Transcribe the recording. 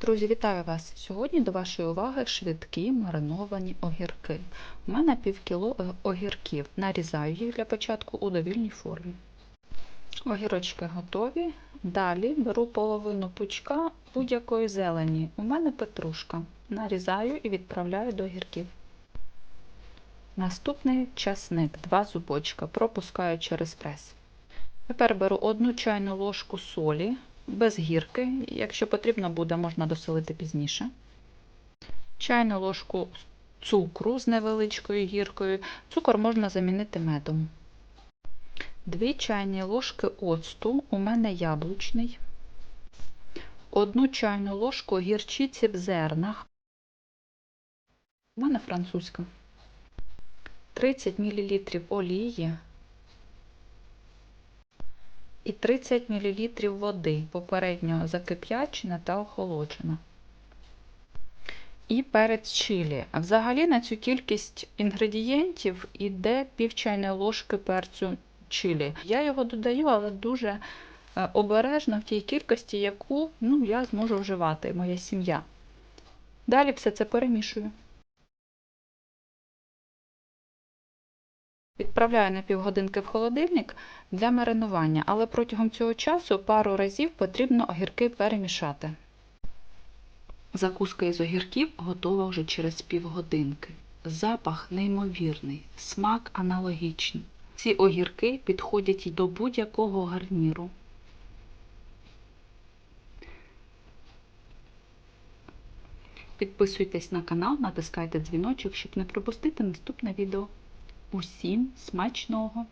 Друзі, вітаю вас! Сьогодні до вашої уваги швидкі мариновані огірки. У мене пів кіло е, огірків. Нарізаю їх для початку у довільній формі. Огірочки готові. Далі беру половину пучка будь-якої зелені. У мене петрушка. Нарізаю і відправляю до огірків. Наступний часник, 2 зубочка, пропускаю через прес. Тепер беру одну чайну ложку солі без гірки. Якщо потрібно буде, можна досолити пізніше. Чайну ложку цукру з невеличкою гіркою. Цукор можна замінити медом. 2 чайні ложки оцту, у мене яблучний. Одну чайну ложку гірчиці в зернах. У мене французька. 30 мл олії і 30 мл води, попередньо закип'ячена та охолоджена. І перець чилі. Взагалі на цю кількість інгредієнтів йде пів чайної ложки перцю чилі. Я його додаю, але дуже е, обережно в тій кількості, яку ну, я зможу вживати, моя сім'я. Далі все це перемішую. Відправляю на півгодинки в холодильник для маринування, але протягом цього часу пару разів потрібно огірки перемішати. Закуска із огірків готова вже через півгодинки. Запах неймовірний, смак аналогічний. Ці огірки підходять до будь-якого гарніру. Підписуйтесь на канал, натискайте дзвіночок, щоб не пропустити наступне відео. Усім смачного!